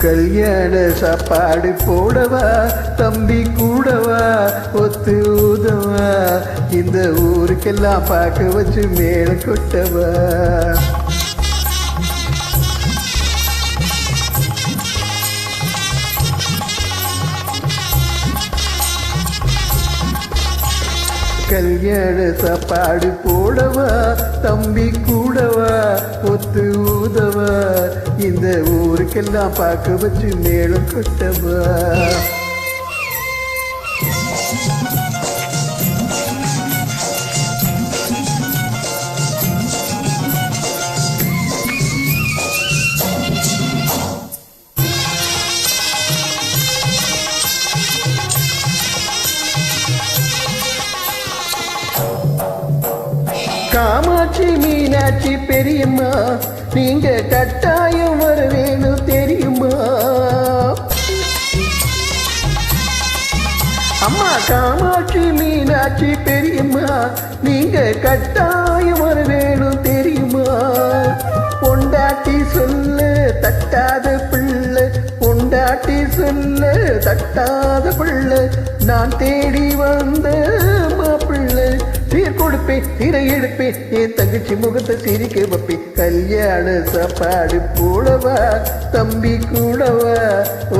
கல்யாண சாப்பாடு போடவா தம்பி கூடவா ஒத்து ஊதவா இந்த ஊருக்கெல்லாம் பார்க்க வச்சு மேல கொட்டவா. கல்யாண சாப்பாடு போடவா தம்பி கூடவா ஒத்து இந்த ஊருக்கெல்லாம் பார்க்க வச்சு மேலும் கொட்டவா காமாட்சி மீனாட்சி பெரியம்மா நீங்க கட்டாயம் வர தெரியுமா? அம்மா காமாட்சி மீனாட்சி பெரியம்மா நீங்க கட்டாயம் வர தெரியுமா? பொண்டாட்டி சொல்லு தட்டாத பிள்ளை. பொண்டாட்டி சொல்லு தட்டாத பிள்ளை. நான் தேடி வந்த சீர் கொடுப்பேன் திரை எடுப்பேன் என் தங்கச்சி முகத்தை சிரிக்க வைப்பேன் கல்யாண சாப்பாடு போடவா தம்பி கூடவா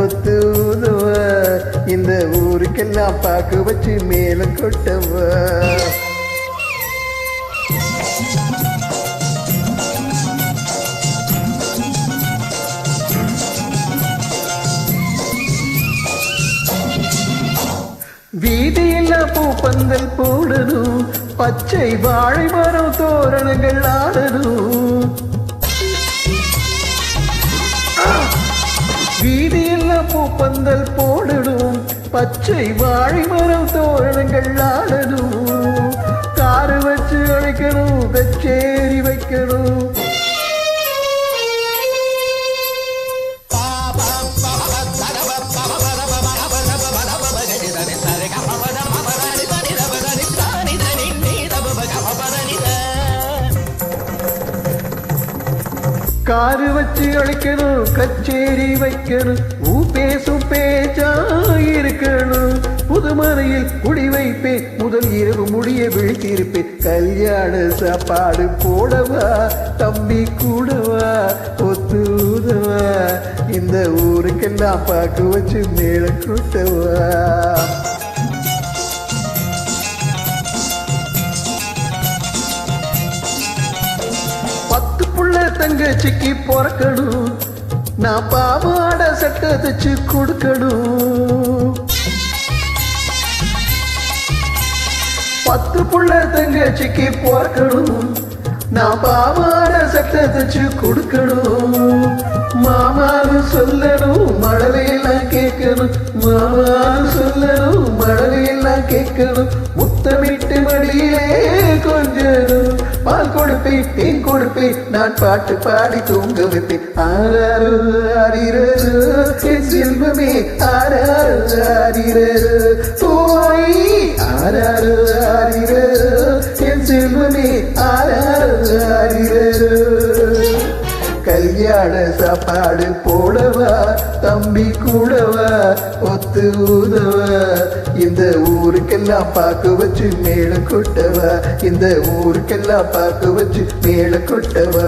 ஒத்து ஊதவா. இந்த ஊருக்கெல்லாம் பார்க்க வச்சு மேல கொட்டவா. வீதியெல்லாம் பூ பந்தல் போடணும். பச்சை வாழை மரம் தோரணங்கள் ஆடணும் வீதியெல்லாம் பூப்பந்தல் போடணும் பச்சை வாழை மரம் தோரணங்கள் ஆடணும் காரு வச்சு அழைக்கணும் கச்சேரி வைக்கணும் ஊ பேசும் பேச்சா இருக்கணும் புதுமனையில் குடி வைப்பேன் முதல் இரவு முடிய விழித்திருப்பேன். கல்யாண சாப்பாடு போடவா தம்பி கூடவா ஒத்துதவா இந்த ஊருக்கெல்லாம் பார்க்க வச்சு மேல கூட்டவா. தங்கச்சிக்கு பிறக்கணும் நான் பாவாட சட்டை தச்சு கொடுக்கணும் பத்து புள்ள தங்கச்சிக்கு பிறக்கணும் நான் பாவாட சட்டை தச்சு கொடுக்கணும் மாமான்னு சொல்லணும் மழலையெல்லாம் கேட்கணும் மாமான்னு சொல்லணும் மழலையெல்லாம் கேட்கணும் முத்தமிட்டு மடியிலே கொஞ்சம் பால் கொடுப்பேன் தேன் கொடுப்பேன். நான் பாட்டு பாடி தூங்க வைப்பேன் ஆறாறு ஆரிரரு என் செல்வமே. ஆறாறு ஆரிரரு போய் ஆறாறு ஆரிரரு என் செல்வமே. ஆறாறு ஆரிரரு கல்யாண சாப்பாடு போடவா? தம்பி கூடவா? ஒத்து ஊதவா? இந்த ஊருக்கெல்லாம் பார்க்க வச்சு மேல கொட்டவா? இந்த ஊருக்கெல்லாம் பார்க்க வச்சு மேல கொட்டவா?